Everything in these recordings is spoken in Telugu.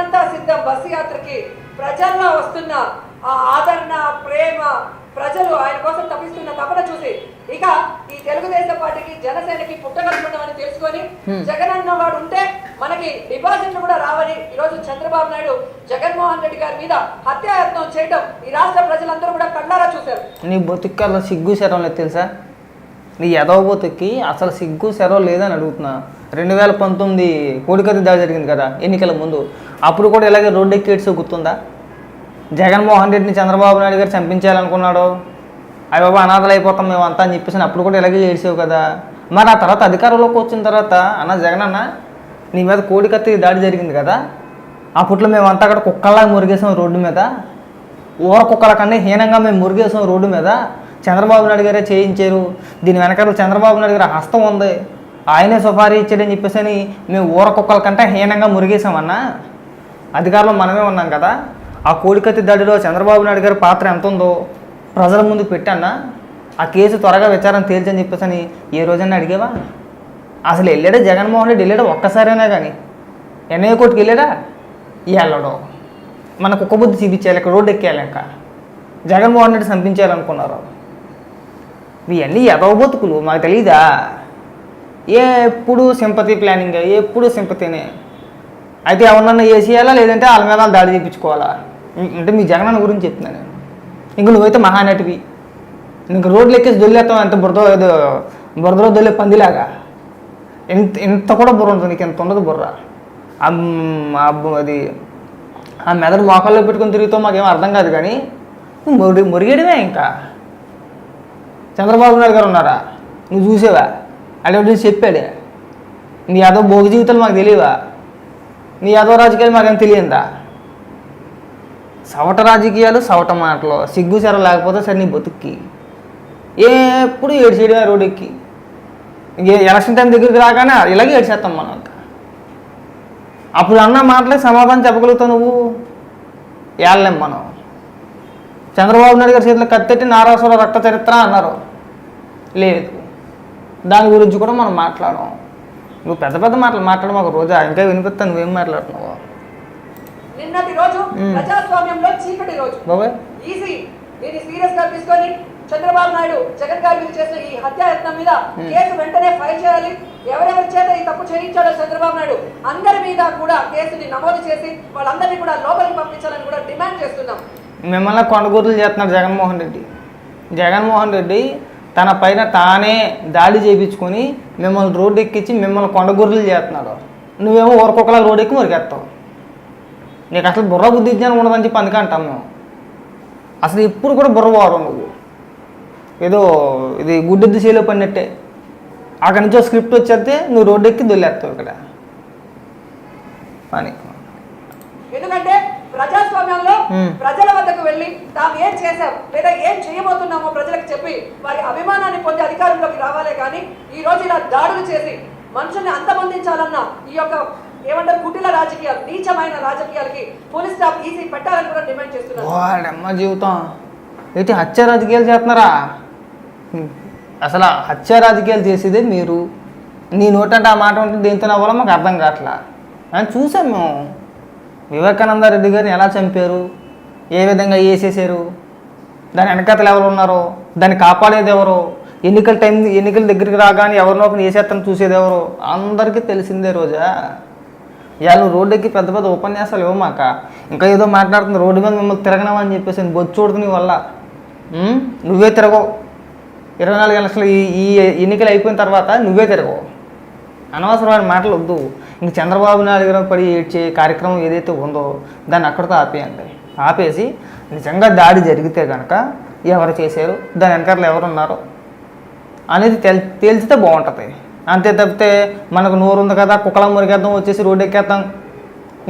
జగనంతా సిద్ధం. బస్సు యాత్రకి ప్రజల్లో వస్తున్న ఆ ఆదరణ ప్రేమ ప్రజలు ఆయన కోసం తప్పిస్తున్న తపన చూసి ఇక ఈ తెలుగుదేశం పార్టీకి జనసేనకి పుట్టగలుగుతామని తెలుసుకొని జగన్ అన్న వాడు ఉంటే మనకి డిపాజిట్లు కూడా రావని ఈరోజు చంద్రబాబు నాయుడు జగన్మోహన్ రెడ్డి గారి మీద హత్యాయత్నం చేయడం ఈ రాష్ట్ర ప్రజలందరూ కూడా కళ్ళారా చూశారు. నీ బతుక్కి అలా సిగ్గు శరం లేదు తెలుసా? నీ ఎదవ బతుక్కి అసలు సిగ్గు శరం లేదని అడుగుతున్నా. రెండు వేల పంతొమ్మిది కోడికత్తి దాడి జరిగింది కదా ఎన్నికల ముందు. అప్పుడు కూడా ఇలాగే రోడ్డు ఎక్కి గుర్తుందా? జగన్మోహన్ రెడ్డిని చంద్రబాబు నాయుడు గారు చంపించాలనుకున్నాడు. అయ్య బాబా అనాథలు అయిపోతాం మేము అంతా అని చెప్పేసి అప్పుడు కూడా ఇలాగే ఏడ్చావు కదా. మరి ఆ తర్వాత అధికారంలోకి వచ్చిన తర్వాత అన్న జగన్ అన్న నీ మీద కోడికత్తి దాడి జరిగింది కదా. అప్పట్లో మేమంతా అక్కడ కుక్కల్లా మురిగేసాం రోడ్డు మీద. ఊర కుక్కల కన్నా హీనంగా మేము మురిగేసాం రోడ్డు మీద. చంద్రబాబు నాయుడు గారే చేయించారు. దీని వెనకాల చంద్రబాబు నాయుడు గారి హస్తం ఉంది. ఆయనే సుఫారీ ఇచ్చాడని చెప్పేసి అని మేము ఊర కుక్కల కంటే హీనంగా మురిగేసామన్నా అధికారంలో మనమే ఉన్నాం కదా. ఆ కోడికత్తి దాడిలో చంద్రబాబు నాయుడు గారి పాత్ర ఎంత ఉందో ప్రజల ముందు పెట్టన్నా. ఆ కేసు త్వరగా విచారణ తేల్చని చెప్పేసి అని ఏ రోజైనా అడిగేవా? అసలు వెళ్ళాడా జగన్మోహన్ రెడ్డి? వెళ్ళాడా ఒక్కసారైనా కానీ ఎన్ఐ కోర్టుకి వెళ్ళాడా? వెళ్ళడం. మన కుక్క బుద్ధి చూపించాలి ఇక్కడ రోడ్డు ఎక్కేయాలి ఇంకా. జగన్మోహన్ రెడ్డి చంపించాలనుకున్నారు. ఇవన్నీ ఎదవబతుకులు మాకు తెలీదా? ఎప్పుడు సింపతి ప్లానింగ్ ఎప్పుడు సింపతినే. అయితే ఎవరన్నా వేసేయాలా లేదంటే వాళ్ళ మీద వాళ్ళు దాడి చేయించుకోవాలా అంటే మీ జగనన్న గురించి చెప్తున్నాను నేను. ఇంక నువ్వైతే మహానటివి. ఇంక రోడ్లు ఎక్కేసి దొల్లేస్తావు ఎంత బురద ఏదో బురదలో దొల్లే పందిలాగా. ఇంత ఇంత కూడా బుర్ర ఉంటుంది నీకు ఎంత ఉండదు బుర్ర. అది ఆ మెదడు మోకాల్లో పెట్టుకొని తిరుగుతావు మాకేం అర్థం కాదు కానీ నువ్వు మురి మురిగేయడమే ఇంకా. చంద్రబాబు నాయుడు గారు ఉన్నారా? నువ్వు చూసేవా? అటువంటి చెప్పాడే నీ యాదవ్ భోగి జీవితాలు మాకు తెలియవా నీ యాదవ రాజకీయాలు మాకేం తెలియందా? సవట రాజకీయాలు సవట మాటలు సిగ్గు సెర లేకపోతే సరే నీ బతుక్కి. ఎప్పుడు ఏడ్చేయడమే రోడ్ ఎక్కి. ఇంకే ఎలక్షన్ టైం దగ్గరికి రాగానే ఇలాగే ఏడ్చేస్తాం మనం ఇంకా. అప్పుడు అన్న మాటలే సమాధానం చెప్పగలుగుతావు నువ్వు? ఏళ్ళం మనం. చంద్రబాబు నాయుడు గారి చేతిలో కత్తెట్టి నారాసుర రక్త చరిత్ర అన్నారు. లేదు. దాని గురించి కూడా మనం మాట్లాడం నువ్వు పెద్ద పెద్ద మాటలు మాట్లాడు మాకు రోజా? ఇంకా వినిపిస్తా నువ్వేం మాట్లాడుతున్నావు? నిన్నటి రోజు ప్రజాస్వామ్యంలో చీకటి రోజు. బాబాయ్. ఈజీ. దీన్ని సీరియస్గా తీసుకొని చంద్రబాబు నాయుడు జగన్ గారి మీద చేసిన ఈ హత్యాయత్నం మీద కేసు వెంటనే ఫైల్ చేయాలి. ఎవరెవరి చేత ఈ తప్పు చేయించాడో చంద్రబాబు నాయుడు అందరి మీద కూడా కేసుని నమోదు చేసి వాళ్ళందరినీ కూడా లోపలికి పంపించాలని కూడా డిమాండ్ చేస్తున్నాం. మిమ్మల్ని కొండగూరులు చేస్తున్నాడు జగన్మోహన్ రెడ్డి. జగన్మోహన్ రెడ్డి తన పైన తానే దాడి చేయించుకొని మిమ్మల్ని రోడ్డు ఎక్కించి మిమ్మల్ని కొండగొర్రెలు చేస్తున్నాడు. నువ్వేమో ఊరకొకలా రోడ్డు ఎక్కి మురికేస్తావు నీకు అసలు బుర్ర బుద్ధి జ్ఞానం ఉండదని చెప్పి అందుకే అంటాం మేము. అసలు ఎప్పుడు కూడా బుర్ర పోరు నువ్వు. ఏదో ఇది గుడ్డెద్దు చేలో పడినట్టే. అక్కడి నుంచి స్క్రిప్ట్ వచ్చేస్తే నువ్వు రోడ్డు ఎక్కి దొల్లేస్తావు ఇక్కడ. పని. ఎందుకంటే ప్రజాస్వామ్యంలో. ప్రజల వద్దకు వెళ్ళి తాము ఏం చేశాం లేదా ఏం చేయబోతున్నామో ప్రజలకు చెప్పి వారి అభిమానాన్ని పొంది అధికారంలోకి రావాలే కానీ ఈ రోజు ఇలా దాడులు చేసి మనుషుల్ని అంతమొందించాలన్న ఈ యొక్క ఏమంటారు కుటిల రాజకీయాలు నీచమైన రాజకీయాలకి పోలీస్ స్టాఫ్ ఈజీ పెట్టాలని కూడా డిమాండ్ చేస్తున్నారు. జీవితం. అయితే హత్య రాజకీయాలు చేస్తున్నారా. అసలు హత్య రాజకీయాలు చేసేదే మీరు. నీ నోటంటే ఆ మాట ఉంటుంది దేంతో నవ్వాలో మాకు అర్థం కావట్లా. అని చూసాం మేము. వివేకానంద రెడ్డి గారిని ఎలా చంపారు? ఏ విధంగా వేసేసారు? దాని వెనకతలు ఎవరు ఉన్నారో? దాన్ని కాపాడేది ఎవరో? ఎన్నికల టైం ఎన్నికల దగ్గరికి రాగానే ఎవరినో ఒకరిని వేసేస్తాను చూసేది ఎవరో? అందరికీ తెలిసిందే రోజా. ఇవాళ నువ్వు రోడ్డుకి పెద్ద పెద్ద ఉపన్యాసాలు ఇవ్వమాక ఇంకా ఏదో మాట్లాడుతుంది రోడ్డు మీద మిమ్మల్ని తిరగనమని చెప్పేసి బొచ్చోడుతు నీ వల్ల. నువ్వే తిరగవు. ఇరవై నాలుగు లక్షలు ఈ ఈ ఎన్నికలు అయిపోయిన తర్వాత నువ్వే తిరగవు. అనవసరమైన మాటలు వద్దు. ఇంక చంద్రబాబు నాయుడు గారు పడి ఏడ్చే కార్యక్రమం ఏదైతే ఉందో దాన్ని అక్కడితో ఆపేయండి. ఆపేసి నిజంగా దాడి జరిగితే కనుక ఎవరు చేశారు? దాని వెనకాల ఎవరు ఉన్నారు అనేది తెల్ తేల్చితే బాగుంటుంది. అంతే తప్పితే మనకు నోరు ఉంది కదా కుక్కల మురికేద్దాం వచ్చేసి రోడ్డు ఎక్కేద్దాం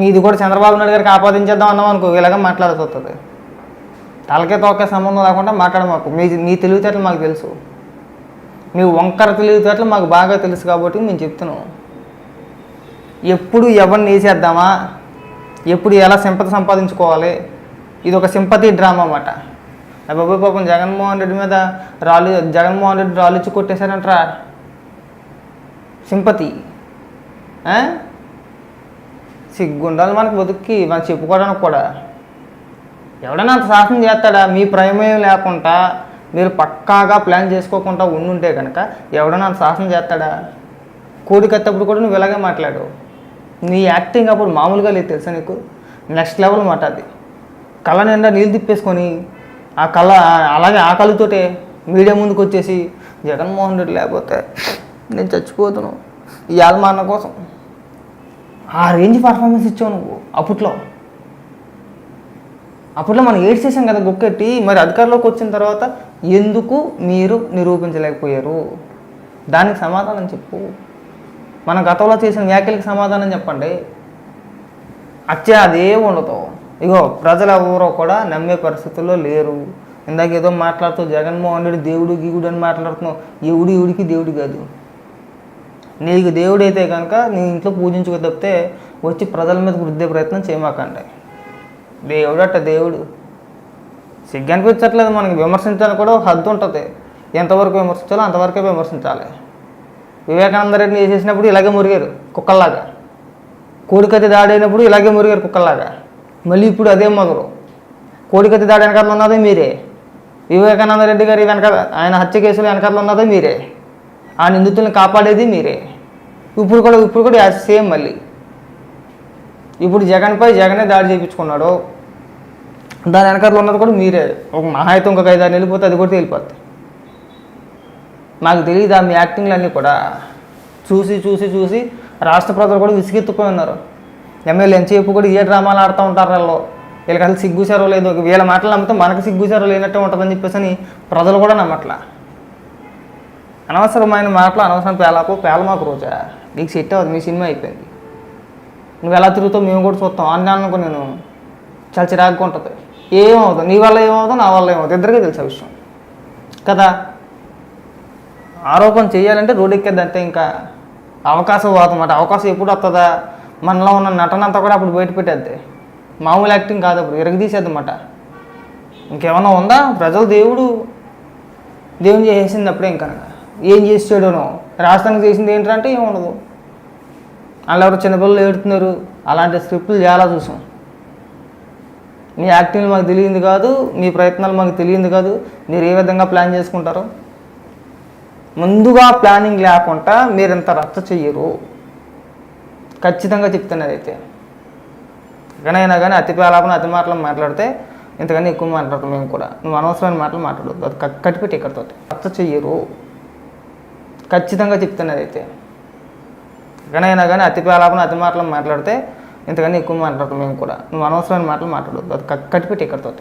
ఇది కూడా చంద్రబాబు నాయుడు గారికి ఆపాదించేద్దాం అన్నాం అనుకో ఇలాగ మాట్లాడుతుంది తలకే తోకే సంబంధం లేకుండా మాట్లాడ మాకు మీ మీ తెలివితేటలు మాకు తెలుసు. మీ వంకర తెలివితేటలు మాకు బాగా తెలుసు కాబట్టి మేము చెప్తున్నాం. ఎప్పుడు ఎవరిని వేసేద్దామా? ఎప్పుడు ఎలా సింపతి సంపాదించుకోవాలి? ఇది ఒక సింపతి డ్రామా అన్నమాట. బాబాయ్ పాపం జగన్మోహన్ రెడ్డి మీద రాళ్ళు జగన్మోహన్ రెడ్డి రాళ్ళు ఇచ్చి కొట్టేశారంటరా. సింపతి. సిగ్గుండాలి మనకు బతుక్కి మనం చెప్పుకోవడానికి కూడా. ఎవడైనా అంత సాహసం చేస్తాడా? మీ ప్రమేయం లేకుండా మీరు పక్కాగా ప్లాన్ చేసుకోకుండా ఉండుంటే కనుక ఎవడన్నా అంత సాహసం చేస్తాడా? కోడికత్తప్పుడు కూడా నువ్వు ఇలాగే మాట్లాడు నీ యాక్టింగ్ అప్పుడు మామూలుగా లేదు తెలుసా నీకు? నెక్స్ట్ లెవెల్ మాట అది. కళ్ళ నిండా నీళ్ళు తిప్పేసుకొని ఆ కళ్ళ అలాగే ఆ కళ్ళతోటే మీడియా ముందుకు వచ్చేసి జగన్మోహన్ రెడ్డి లేకపోతే నేను చచ్చిపోతున్నాను ఇవాళ మా అన్న కోసం. ఆ రేంజ్ పర్ఫార్మెన్స్ ఇచ్చావు నువ్వు అప్పట్లో. అప్పట్లో మనం ఏడ్ చేసాం కదా గుక్కెట్టి మరి అధికారంలోకి వచ్చిన తర్వాత ఎందుకు మీరు నిరూపించలేకపోయారు? దానికి సమాధానం చెప్పు. మన గతంలో చేసిన వ్యాఖ్యలకు సమాధానం చెప్పండి. అచ్చే అదే ఉండదు. ఇగో ప్రజలు ఎవరో కూడా నమ్మే పరిస్థితుల్లో లేరు. ఇందాక ఏదో మాట్లాడుతూ జగన్మోహన్ రెడ్డి దేవుడు గీగుడు అని మాట్లాడుతున్నావు. ఎవడు ఎవడికి దేవుడు కాదు. నీకు దేవుడు అయితే కనుక నీ ఇంట్లో పూజించుకు తప్పితే వచ్చి ప్రజల మీద వృద్ధే ప్రయత్నం చేయమాకండి. దేవుడు అట్ట దేవుడు. సిగ్గు అనిపించట్లేదు మనకి. విమర్శించాలి కూడా ఒక హద్దు ఉంటుంది. ఎంతవరకు విమర్శించాలో అంతవరకే విమర్శించాలి. వివేకానంద రెడ్డిని చేసినప్పుడు ఇలాగే మురిగారు కుక్కల్లాగా. కోడికత్తి దాడి అయినప్పుడు ఇలాగే మురిగారు కుక్కల్లాగా. మళ్ళీ ఇప్పుడు అదే మొదలు. కోడికత్తి దాడి వెనకాల ఉన్నదే మీరే. వివేకానంద రెడ్డి గారి వెనక ఆయన హత్య కేసులు వెనకాల ఉన్నదే మీరే. ఆ నిందితుల్ని కాపాడేది మీరే. ఇప్పుడు కూడా ఇప్పుడు కూడా సేమ్ మళ్ళీ. ఇప్పుడు జగన్పై జగనే దాడి చేయించుకున్నాడు. దాని వెనకాల ఉన్నది కూడా మీరే. ఒక మహా అయితే ఇంకొక ఐదు వెళ్ళిపోతే అది కూడా తేలిపోద్ది. నాకు తెలియదు ఆ మీ యాక్టింగ్లు అన్నీ కూడా. చూసి చూసి చూసి రాష్ట్ర ప్రజలు కూడా విసిగెత్తుకుని ఉన్నారు. ఎమ్మెల్యే ఎంతసేపు కూడా ఏ డ్రామాలు ఆడుతూ ఉంటారు వాళ్ళు వీళ్ళకి అసలు సిగ్గుసారో లేదు? వీళ్ళ మాటలు నమ్మితే మనకు సిగ్గుసారో లేనట్టే ఉంటుందని చెప్పేసి అని ప్రజలు కూడా నమ్మట్లా. అనవసరమైన మాటలు అనవసరం పేలాకు పేలమాకు రోజా. నీకు సెట్ అవ్వదు మీ సినిమా అయిపోయింది. నువ్వు ఎలా తిరుగుతావు మేము కూడా చూస్తాం. అన్నీ నేను. చాలా చిరాకుగా ఉంటుంది. ఏమవుతుంది? నీ వల్ల ఏమవుతుంది? నా వల్ల ఏమవుతుంది? ఇద్దరికీ తెలుసు విషయం. కదా? ఆరోపణ చేయాలంటే రోడ్ ఎక్కేది ఇంకా అవకాశం పోతుందన్నమాట అవకాశం ఎప్పుడు వస్తుందా మనలో ఉన్న నటన అంతా కూడా అప్పుడు బయట పెట్టేద్ది. మామూలు యాక్టింగ్ కాదు అప్పుడు ఇరగదీసేద్దన్నమాట ఇంకేమన్నా ఉందా? ప్రజలు దేవుడు దేవుని చేసింది అప్పుడే ఇంకా. ఏం చేసాడునో రాష్ట్రానికి చేసింది ఏంటంటే ఏముండదు. వాళ్ళు ఎవరు చిన్నపిల్లలు ఏడుతున్నారు. అలాంటి స్క్రిప్ట్లు చాలా చూసాం. మీ యాక్టింగ్ మాకు తెలియంది కాదు మీ ప్రయత్నాలు మాకు తెలియంది కాదు మీరు ఏ విధంగా ప్లాన్ చేసుకుంటారో? ముందుగా ప్లానింగ్ లేకుండా మీరు ఇంత రచ్చ చెయ్యరు. ఖచ్చితంగా చెప్తున్నది అయితే. ఎక్కడైనా కానీ అతి పేలాపన అతి మాటలు మాట్లాడితే ఇంతకన్నా ఎక్కువ మాట్లాడతాం మేము కూడా. నువ్వు అనవసరమైన మాటలు మాట్లాడదు అది కట్టిపెట్టి ఇక్కడితో రచ్చ చెయ్యరు. ఖచ్చితంగా చెప్తున్నది అయితే. ఎక్కడైనా కానీ అతి పేలాపన అతి మాటలు మాట్లాడితే ఇంతకన్నా ఎక్కువ మాట్లాడతాం మేము కూడా. నువ్వు అనవసరమైన మాటలు మాట్లాడదు అది కట్టిపెట్టి ఇక్కడతో